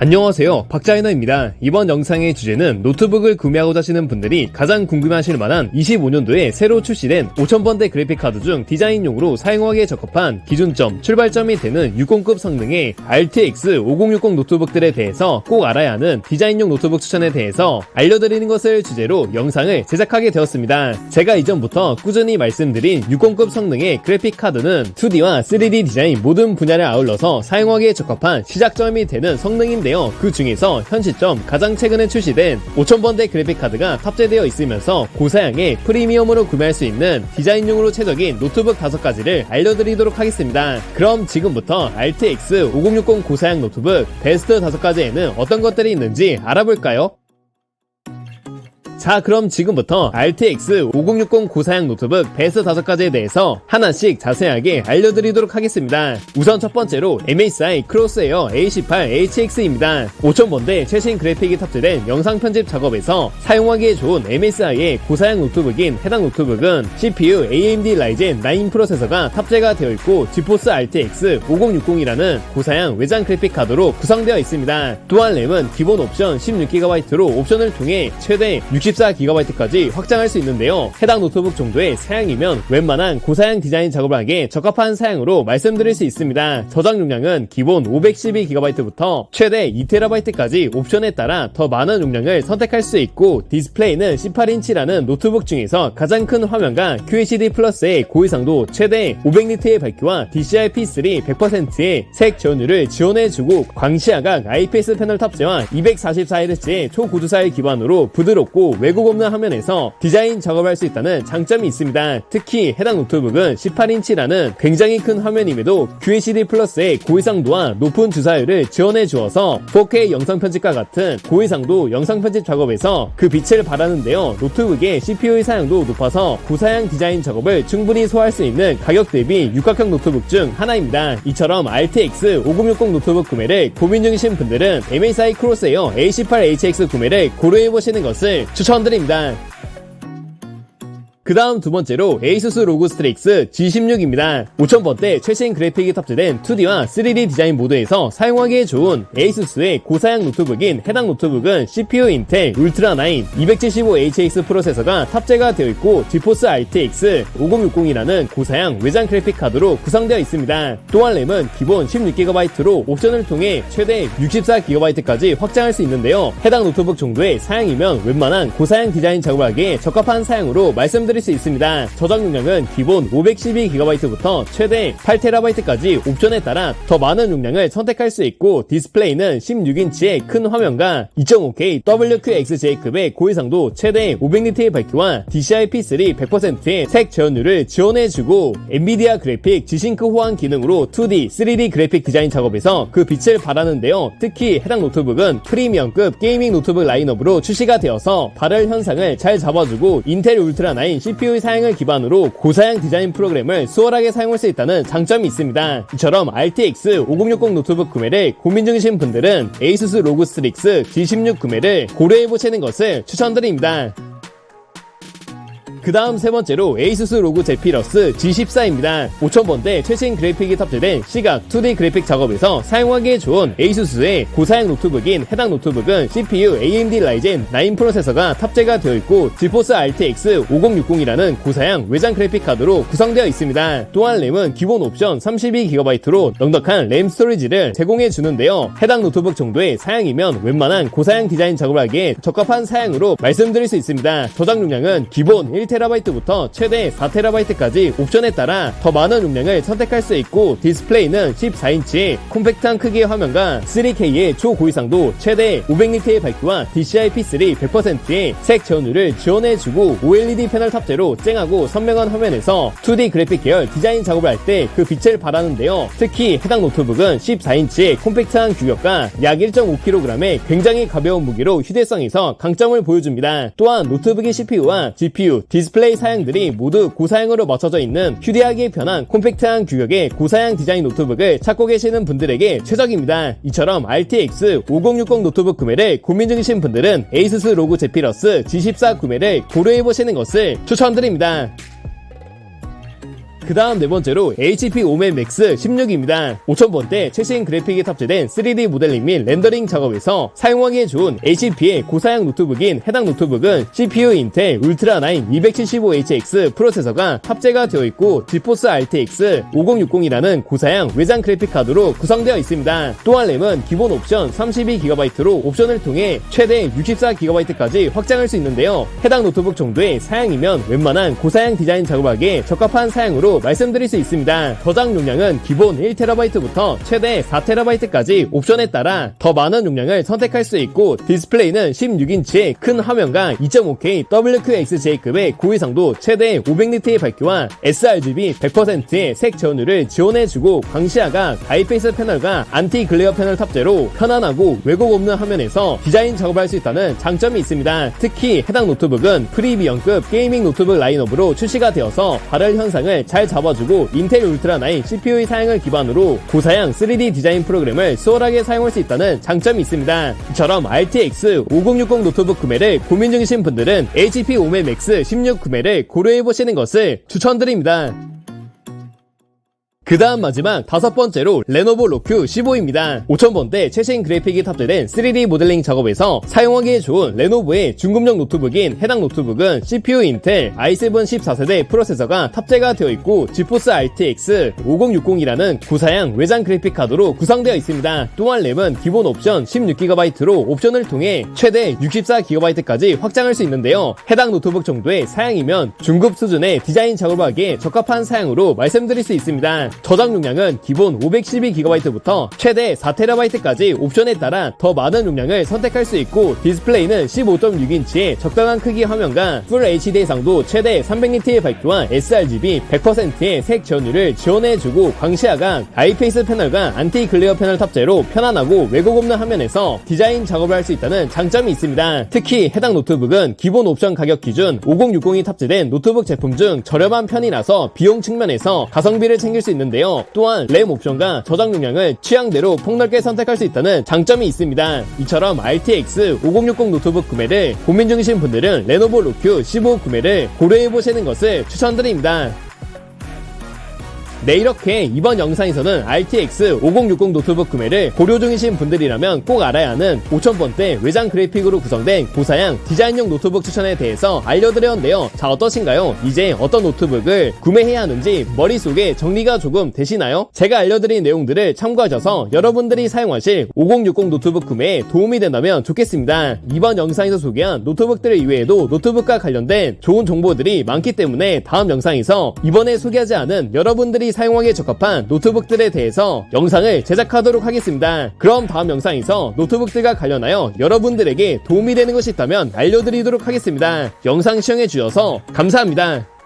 안녕하세요. 박자이너입니다. 이번 영상의 주제는 노트북을 구매하고자 하시는 분들이 가장 궁금해하실 만한 25년도에 새로 출시된 5000번대 그래픽카드 중 디자인용으로 사용하기에 적합한 기준점 출발점이 되는 60급 성능의 RTX 5060 노트북들에 대해서 꼭 알아야 하는 디자인용 노트북 추천에 대해서 알려드리는 것을 주제로 영상을 제작하게 되었습니다. 제가 이전부터 꾸준히 말씀드린 60급 성능의 그래픽카드는 2D와 3D 디자인 모든 분야를 아울러서 사용하기에 적합한 시작점이 되는 성능인데 요. 그 중에서 현 시점 가장 최근에 출시된 5000번대 그래픽 카드가 탑재되어 있으면서 고사양의 프리미엄으로 구매할 수 있는 디자인용으로 최적인 노트북 5가지를 알려드리도록 하겠습니다. 그럼 지금부터 RTX 5060 고사양 노트북 베스트 5가지에는 어떤 것들이 있는지 알아볼까요? 자 그럼 지금부터 RTX 5060 고사양 노트북 베스트 5가지에 대해서 하나씩 자세하게 알려드리도록 하겠습니다. 우선 첫 번째로 MSI 크로스에어 A18HX입니다. 5000번대 최신 그래픽이 탑재된 영상 편집 작업에서 사용하기에 좋은 MSI의 고사양 노트북인 해당 노트북은 CPU AMD Ryzen 9 프로세서가 탑재가 되어 있고 GeForce RTX 5060이라는 고사양 외장 그래픽 카드로 구성되어 있습니다. 또한 램은 기본 옵션 16GB로 옵션을 통해 최대 64GB까지 확장할 수 있는데요. 해당 노트북 정도의 사양이면 웬만한 고사양 디자인 작업을 하기에 적합한 사양으로 말씀드릴 수 있습니다. 저장 용량은 기본 512GB부터 최대 2TB까지 옵션에 따라 더 많은 용량을 선택할 수 있고 디스플레이는 18인치라는 노트북 중에서 가장 큰 화면과 QHD 플러스의 고해상도 최대 500니트의 밝기와 DCI-P3 100%의 색 전율을 지원해주고 광시야각 IPS 패널 탑재와 244Hz의 초고주사를 기반으로 부드럽고 왜곡 없는 화면에서 디자인 작업할 수 있다는 장점이 있습니다. 특히 해당 노트북은 18인치라는 굉장히 큰 화면임에도 QHD 플러스의 고해상도와 높은 주사율을 지원해 주어서 4K 영상 편집과 같은 고해상도 영상 편집 작업에서 그 빛을 발하는데요. 노트북의 CPU의 사양도 높아서 고사양 디자인 작업을 충분히 소화할 수 있는 가격 대비 육각형 노트북 중 하나입니다. 이처럼 RTX 5060 노트북 구매를 고민 중이신 분들은 MSI 크로스에어 A18HX 구매를 고려해 보시는 것을 추천 드립니다. 그 다음 두 번째로 에이수스 로그 스트릭스 G16입니다. 5000번대 최신 그래픽이 탑재된 2D와 3D 디자인 모드에서 사용하기에 좋은 에이수스의 고사양 노트북인 해당 노트북은 CPU 인텔 울트라 9 275HX 프로세서가 탑재가 되어 있고 지포스 RTX 5060이라는 고사양 외장 그래픽 카드로 구성되어 있습니다. 또한 램은 기본 16GB로 옵션을 통해 최대 64GB까지 확장할 수 있는데요. 해당 노트북 정도의 사양이면 웬만한 고사양 디자인 작업을 하기에 적합한 사양으로 말씀드 릴수 있습니다. 저장 용량은 기본 512GB부터 최대 8TB까지 옵션에 따라 더 많은 용량을 선택할 수 있고 디스플레이는 16인치의 큰 화면과 2.5K WQXJ급의 고해상도 최대 500니트의 밝기와 DCI-P3 100%의 색 재현율을 지원해주고 엔비디아 그래픽 G싱크 호환 기능으로 2D, 3D 그래픽 디자인 작업에서 그 빛을 발하는데요. 특히 해당 노트북은 프리미엄급 게이밍 노트북 라인업으로 출시가 되어서 발열 현상을 잘 잡아주고 인텔 울트라 9 CPU 사양을 기반으로 고사양 디자인 프로그램을 수월하게 사용할 수 있다는 장점이 있습니다. 이처럼 RTX 5060 노트북 구매를 고민 중이신 분들은 ASUS 로그 스트릭스 G16 구매를 고려해 보시는 것을 추천드립니다. 그 다음 세 번째로 에이수스 로그 제피러스 G14입니다. 5000번대 최신 그래픽이 탑재된 시각 2D 그래픽 작업에서 사용하기에 좋은 에이수스의 고사양 노트북인 해당 노트북은 CPU AMD Ryzen 9 프로세서가 탑재가 되어 있고 GeForce RTX 5060이라는 고사양 외장 그래픽 카드로 구성되어 있습니다. 또한 램은 기본 옵션 32GB로 넉넉한 램 스토리지를 제공해 주는데요. 해당 노트북 정도의 사양이면 웬만한 고사양 디자인 작업을 하기에 적합한 사양으로 말씀드릴 수 있습니다. 저장 용량은 기본 1TB 부터 최대 4TB까지 옵션에 따라 더 많은 용량을 선택할 수 있고 디스플레이는 14인치의 콤팩트한 크기의 화면과 3K의 초고해상도 최대 500니트의 밝기와 DCI-P3 100%의 색 재현율을 지원해주고 OLED 패널 탑재로 쨍하고 선명한 화면에서 2D 그래픽 계열 디자인 작업을 할 때 그 빛을 발하는데요. 특히 해당 노트북은 14인치의 콤팩트한 규격과 약 1.5kg의 굉장히 가벼운 무게로 휴대성에서 강점을 보여줍니다. 또한 노트북의 CPU와 GPU, 디스플레이 사양들이 모두 고사양으로 맞춰져 있는 휴대하기 편한 콤팩트한 규격의 고사양 디자인 노트북을 찾고 계시는 분들에게 최적입니다. 이처럼 RTX 5060 노트북 구매를 고민 중이신 분들은 ASUS 로그 제피러스 G14 구매를 고려해보시는 것을 추천드립니다. 그 다음 네 번째로 HP 오멘 맥스 16입니다. 5000번대 최신 그래픽이 탑재된 3D 모델링 및 렌더링 작업에서 사용하기에 좋은 HP의 고사양 노트북인 해당 노트북은 CPU 인텔 울트라 9 275HX 프로세서가 탑재가 되어 있고 지포스 RTX 5060이라는 고사양 외장 그래픽 카드로 구성되어 있습니다. 또한 램은 기본 옵션 32GB로 옵션을 통해 최대 64GB까지 확장할 수 있는데요. 해당 노트북 정도의 사양이면 웬만한 고사양 디자인 작업하기에 적합한 사양으로 말씀드릴 수 있습니다. 저장 용량은 기본 1TB부터 최대 4TB까지 옵션에 따라 더 많은 용량을 선택할 수 있고 디스플레이는 16인치의 큰 화면과 2.5K WQXJ급의 고해상도 최대 500니트의 밝기와 sRGB 100%의 색 전율을 지원해주고 광시야가 다이페이스 패널과 안티 글레어 패널 탑재로 편안하고 왜곡 없는 화면에서 디자인 작업할 수 있다는 장점이 있습니다. 특히 해당 노트북은 프리미엄급 게이밍 노트북 라인업으로 출시가 되어서 발열 현상을 잘 잡아주고 인텔 울트라 9 CPU의 사양을 기반으로 고사양 3D 디자인 프로그램을 수월하게 사용할 수 있다는 장점이 있습니다. 이처럼 RTX 5060 노트북 구매를 고민 중이신 분들은 HP 오메 맥스 16 구매를 고려해보시는 것을 추천드립니다. 그 다음 마지막 다섯 번째로 레노버 로큐 15입니다. 5000번대 최신 그래픽이 탑재된 3D 모델링 작업에서 사용하기에 좋은 레노버의 중급용 노트북인 해당 노트북은 CPU 인텔 i7 14세대 프로세서가 탑재가 되어 있고 지포스 RTX 5060이라는 구사양 외장 그래픽 카드로 구성되어 있습니다. 또한 램은 기본 옵션 16GB로 옵션을 통해 최대 64GB까지 확장할 수 있는데요. 해당 노트북 정도의 사양이면 중급 수준의 디자인 작업하기에 적합한 사양으로 말씀드릴 수 있습니다. 저장 용량은 기본 512GB부터 최대 4TB까지 옵션에 따라 더 많은 용량을 선택할 수 있고 디스플레이는 15.6인치의 적당한 크기 화면과 풀 HD 해상도 최대 300니트의 밝기와 sRGB 100%의 색 전율을 지원해주고 광시야가 아이페이스 패널과 안티 글레어 패널 탑재로 편안하고 왜곡 없는 화면에서 디자인 작업을 할 수 있다는 장점이 있습니다. 특히 해당 노트북은 기본 옵션 가격 기준 5060이 탑재된 노트북 제품 중 저렴한 편이라서 비용 측면에서 가성비를 챙길 수 있는 데요. 또한 램 옵션과 저장 용량을 취향대로 폭넓게 선택할 수 있다는 장점이 있습니다. 이처럼 RTX 5060 노트북 구매를 고민 중이신 분들은 레노버 로큐 15 구매를 고려해보시는 것을 추천드립니다. 네 이렇게 이번 영상에서는 RTX 5060 노트북 구매를 고려 중이신 분들이라면 꼭 알아야 하는 5000번대 외장 그래픽으로 구성된 고사양 디자인용 노트북 추천에 대해서 알려드렸는데요 자 어떠신가요? 이제 어떤 노트북을 구매해야 하는지 머릿속에 정리가 조금 되시나요? 제가 알려드린 내용들을 참고하셔서 여러분들이 사용하실 5060 노트북 구매에 도움이 된다면 좋겠습니다 이번 영상에서 소개한 노트북들 이외에도 노트북과 관련된 좋은 정보들이 많기 때문에 다음 영상에서 이번에 소개하지 않은 여러분 사용하기에 적합한 노트북들에 대해서 영상을 제작하도록 하겠습니다. 그럼 다음 영상에서 노트북들과 관련하여 여러분들에게 도움이 되는 것이 있다면 알려드리도록 하겠습니다. 영상 시청해 주셔서 감사합니다.